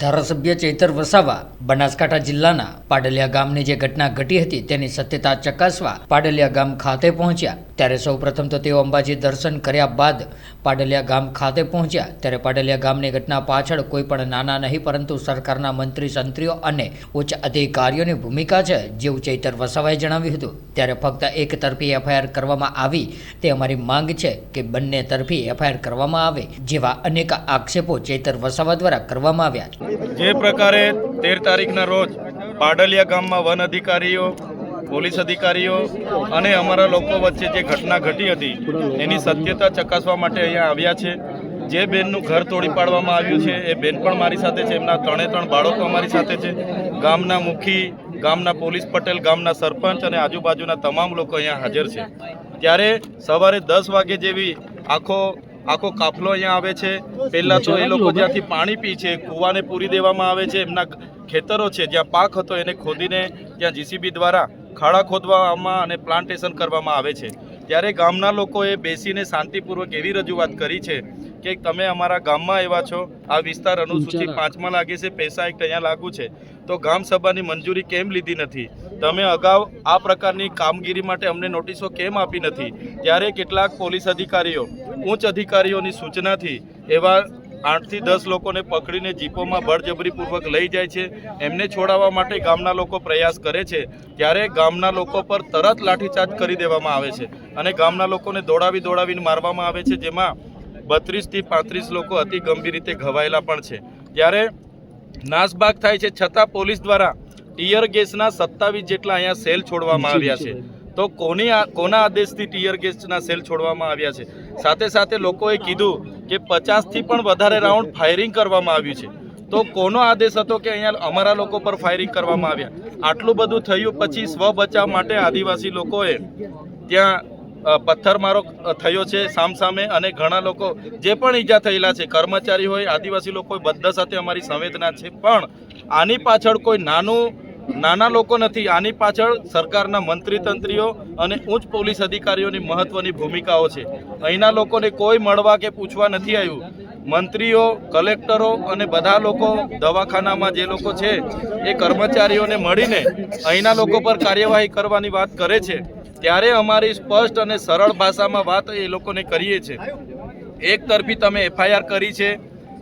ધારાસભ્ય ચૈતર વસાવા બનાસકાંઠા જિલ્લાના પાડલિયા ગામની જે ઘટના ઘટી હતી તેની સત્યતા ચકાસવા પાડલિયા ગામ ખાતે પહોંચ્યા. ત્યારે સૌપ્રથમ તો તેઓ અંબાજી દર્શન કર્યા બાદ પાડલિયા ગામ ખાતે પહોંચ્યા. ત્યારે પાડલિયા ગામની ઘટના પાછળ કોઈ પણ નાના નહીં, પરંતુ સરકારના મંત્રી, સંત્રીઓ અને ઉચ્ચ અધિકારીઓની ભૂમિકા છે જેવું ચૈતર વસાવાએ જણાવ્યું હતું. ત્યારે ફક્ત એક તરફી એફઆઈઆર કરવામાં આવી તે અમારી માંગ છે કે બંને તરફી એફઆઈઆર કરવામાં આવે, જેવા અનેક આક્ષેપો ચૈતર વસાવા દ્વારા કરવામાં આવ્યા જે પ્રકારે તેર તારીખના રોજ પાડલિયા ગામમાં વન અધિકારીઓ, પોલીસ અધિકારીઓ અને અમારા લોકો વચ્ચે જે ઘટના ઘટી હતી, એની સત્યતા ચકાસવા માટે અહીંયા આવ્યા છે. જે બેનનું ઘર તોડી પાડવામાં આવ્યું છે, એ બેન પણ મારી સાથે છે, એમના ત્રણે ત્રણ બાળકો અમારી સાથે છે. ગામના મુખી, ગામના પોલીસ પટેલ, ગામના સરપંચ અને આજુબાજુના તમામ લોકો અહીંયા હાજર છે. ત્યારે સવારે દસ વાગે જેવી આખો આખો કાફલો અહીંયા આવે છે. પહેલાં તો એ લોકો જ્યાંથી પાણી પી છે કૂવાને પૂરી દેવામાં આવે છે એમના ખેતરો છે જ્યાં પાક હતો એને ખોદીને ત્યાં જીસીબી દ્વારા ખાડા ખોદવામાં અને પ્લાન્ટેશન કરવામાં આવે છે. ત્યારે ગામના લોકોએ બેસીને શાંતિપૂર્વક એવી રજૂઆત કરી છે કે તમે અમારા ગામમાં એવા છો આ વિસ્તાર અનુસૂચિત પાંચમાં લાગે છે પૈસા એક અહીંયા લાગુ છે. તો ગામ સભાની મંજૂરી કેમ લીધી નથી? તમે અગાઉ આ પ્રકારની કામગીરી માટે અમને નોટિસો કેમ આપી નથી? ત્યારે કેટલાક પોલીસ અધિકારીઓ ઉચ્ચ અધિકારીઓની સૂચનાથી એવા આઠથી દસ લોકોને પકડીને જીપોમાં બળજબરીપૂર્વક લઈ જાય છે. એમને છોડાવવા માટે ગામના લોકો પ્રયાસ કરે છે. ત્યારે ગામના લોકો પર તરત લાઠીચાર્જ કરી દેવામાં આવે છે અને ગામના લોકોને દોડાવી દોડાવીને મારવામાં આવે છે, જેમાં બત્રીસથી પાંત્રીસ લોકો અતિ ગંભીર રીતે ઘવાયેલા પણ છે. ત્યારે નાસભાગ થાય છે. છતાં પોલીસ દ્વારા ટીયર ગેસના સત્તાવીસ જેટલા અહીંયા સેલ છોડવામાં આવ્યા છે. તો કોની કોના આદેશથી ટીયર ગેસના સેલ છોડવામાં આવ્યા છે? સાથે સાથે લોકોએ કીધું કે પચાસથી પણ વધારે રાઉન્ડ ફાયરિંગ કરવામાં આવ્યું છે. તો કોનો આદેશ હતો કે અહીંયા અમારા લોકો પર ફાયરિંગ કરવામાં આવ્યા? આટલું બધું થયું પછી સ્વ બચાવ માટે આદિવાસી લોકોએ ત્યાં પથ્થરમારો થયો છે સામસામે અને ઘણા લોકો જે પણ ઈજા થયેલા છે, કર્મચારી હોય, આદિવાસી લોકો બધા સાથે અમારી સંવેદના છે. પણ આની પાછળ કોઈ નાનું નાના લોકો નથી, આની પાછળ સરકારના મંત્રી તંત્રીઓ અને ઉચ્ચ પોલીસ અધિકારીઓની મહત્વની ભૂમિકાઓ છે. અહીંના લોકોને કોઈ મળવા કે પૂછવા નથી આવ્યું. મંત્રીઓ, કલેક્ટરો અને બધા લોકો દવાખાનામાં જે લોકો છે, એ કર્મચારીઓને મળીને અહીંના લોકો પર કાર્યવાહી કરવાની વાત કરે છે. ત્યારે અમારી સ્પષ્ટ અને સરળ ભાષામાં વાત એ લોકોને કરીએ છીએ. એક તરફી તમે એફઆઈઆર કરી છે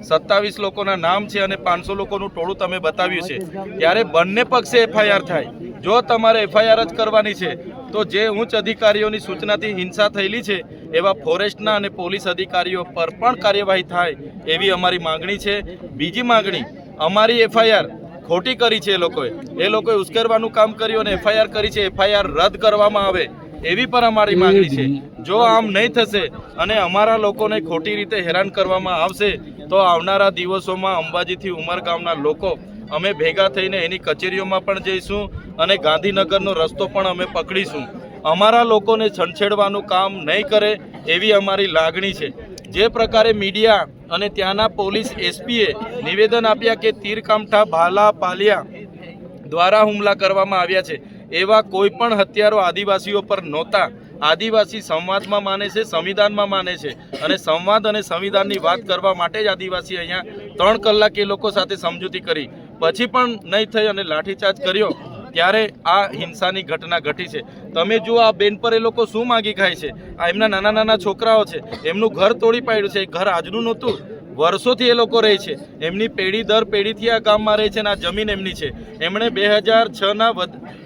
સત્તાવીસ લોકોના નામ છે અને પાંચસો લોકોનું ટોળું તમે બતાવ્યું છે. ત્યારે બંને પક્ષે એફઆઈઆર થાય. જો તમારે એફઆઈઆર જ કરવાની છે, તો જે ઉચ્ચ અધિકારીઓની સૂચનાથી હિંસા થયેલી છે, એવા ફોરેસ્ટના અને પોલીસ અધિકારીઓ પર પણ કાર્યવાહી થાય એવી અમારી માંગણી છે. બીજી માંગણી, અમારી એફઆઈઆર ખોટી કરી છે એ લોકોએ. એ લોકોએ ઉશ્કેરવાનું કામ કર્યું અને એફઆઈઆર કરી છે. એફઆઈઆર રદ કરવામાં આવે. એવી પણ અમારી માંગણી છે. જો આમ નહીં થશે અને અમારા લોકોને ખોટી રીતે હેરાન કરવામાં આવશે તો આવનારા દિવસોમાં અંબાજીથી ઉમરગામના લોકો અમે ભેગા થઈને એની કચેરીઓમાં પણ જઈશું અને ગાંધીનગરનો રસ્તો પણ અમે પકડીશું. અમારા લોકોને છંછેડવાનું કામ નહીં કરે એવી અમારી લાગણી છે. જે પ્રકારે મીડિયા અને ત્યાંના પોલીસ એસપીએ નિવેદન આપ્યા કે તીરકામઠા ભાલા પાલિયા દ્વારા હુમલા કરવામાં આવ્યા છે એવા કોઈ પણ હત્યારો આદિવાસીઓ પર નહોતા. આદિવાસી સંવાદમાં માને છે, સંવિધાનમાં માને છે. અને સંવાદ અને સંવિધાનની વાત કરવા માટે જ આદિવાસી અહીંયા ત્રણ કલાક એ લોકો સાથે સમજૂતી કરી. પછી પણ નહીં થઈ અને લાઠીચાર્જ કર્યો, ત્યારે આ હિંસાની ઘટના ઘટી છે. તમે જુઓ, આ બેન પર એ લોકો શું માગી ખાય છે? આ એમના નાના નાના છોકરાઓ છે. એમનું ઘર તોડી પાડ્યું છે. એ ઘર આજનું નહોતું. વર્ષોથી એ લોકો રહે છે. એમની પેઢી દર પેઢીથી આ ગામમાં રહે છે અને આ જમીન એમની છે. એમણે બે હજાર છના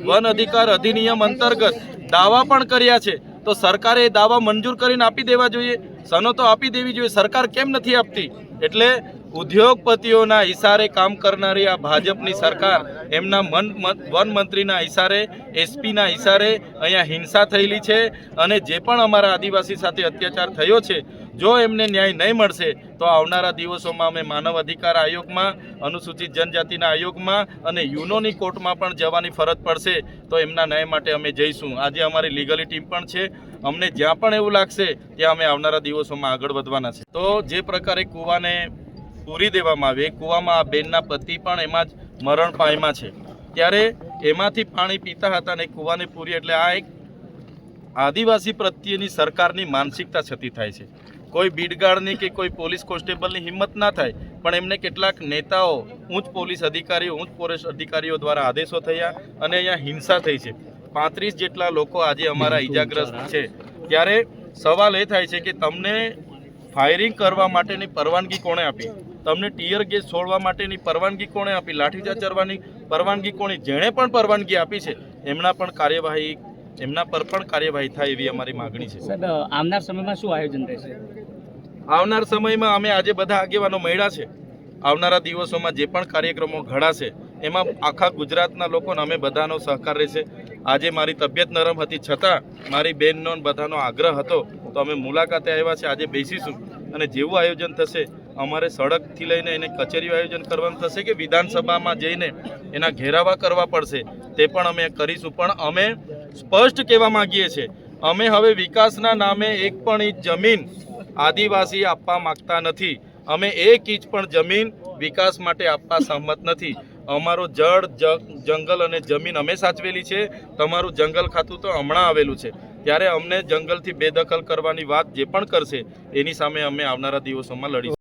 વન અધિકાર અધિનિયમ અંતર્ગત દાવા પણ કર્યા છે. તો સરકારે એ દાવા મંજૂર કરીને આપી દેવા જોઈએ? સનતો આપી દેવી જોઈએ. સરકાર કેમ નથી આપતી? એટલે ઉદ્યોગપતિઓના ઈશારે કામ કરનારી આ ભાજપની સરકાર એમના મન વન મંત્રીના ઈશારે, એસપીના ઈશારે અહીંયા હિંસા થયેલી છે અને જે પણ અમારા આદિવાસી સાથે અત્યાચાર થયો છે, જો એમને ન્યાય નહીં મળશે, તો આવનારા દિવસોમાં અમે માનવ અધિકાર આયોગમાં, અનુસૂચિત જનજાતિના આયોગમાં અને યુનોની કોર્ટમાં પણ જવાની ફરજ પડશે, તો એમના ન્યાય માટે અમે જઈશું. આજે અમારી લીગલી ટીમ પણ છે. અમને જ્યાં પણ એવું લાગશે, ત્યાં અમે આવનારા દિવસોમાં આગળ વધવાના છે. તો જે પ્રકારે કૂવાને પૂરી દેવામાં આવે. એ કૂવામાં આ બેનના પતિ પણ એમાં જ મરણ પાયમાં છે. ત્યારે એમાંથી પાણી પીતા હતા અને કૂવાને પૂરી એટલે આ એક આદિવાસી પ્રત્યેની સરકારની માનસિકતા છતી થાય છે. કોઈ બીડગાર્ડની કે કોઈ પોલીસ કોન્સ્ટેબલની હિંમત ના થાય પણ એમને કેટલાક નેતાઓ ઉચ્ચ પોલીસ અધિકારીઓ ઉચ્ચ પોલીસ અધિકારીઓ દ્વારા આદેશો થયા અને અહીંયા હિંસા થઈ છે. પાંત્રીસ જેટલા લોકો આજે અમારા ઈજાગ્રસ્ત છે. ત્યારે સવાલ એ થાય છે કે તમને ફાયરિંગ કરવા માટેની પરવાનગી કોણે આપી? તમને ટીયર ગેસ છોડવા માટેની પરવાનગી કોણે આપી? લાઠીચાર્જ કરવાની પરવાનગી કોણે? જેણે પણ પરવાનગી આપી છે એમના પણ કાર્યવાહી એમના પર પણ કાર્યવાહી થાય એવી અમારી માગણી છે. સાહેબ આવનાર સમયમાં શું આયોજન રહેશે? આવનાર સમયમાં અમે આજે બધા આગેવાનો મળ્યા છે. આવનારા દિવસોમાં જે પણ કાર્યક્રમો ઘડાશે એમાં આખા ગુજરાતના લોકોને અમે બધાનો સહકાર રહેશે. આજે મારી તબિયત નરમ હતી છતાં મારી બહેનનો બધાનો આગ્રહ હતો તો અમે મુલાકાતે આવ્યા છે આજે બેસીશું. અને જેવું આયોજન થશે અમારે સડકથી લઈને એને કચેરીઓ આયોજન કરવાનું થશે કે વિધાનસભામાં જઈને એના ઘેરાવા કરવા પડશે, તે પણ અમે કરીશું. પણ અમે સ્પષ્ટ કહેવા માગીએ છીએ, અમે હવે વિકાસના નામે એક પણ ઇંચ જમીન આદિવાસી આપવા માંગતા નથી. અમે એક ઇંચ પણ જમીન વિકાસ માટે આપવા સહમત નથી. અમારો જળ જંગલ અને જમીન અમે સાચવેલી છે. તમારું જંગલ ખાતું તો હમણાં આવેલું છે. ત્યારે અમને જંગલથી બેદખલ કરવાની વાત જે પણ કરશે, એની સામે અમે આવનારા દિવસોમાં લડીશું.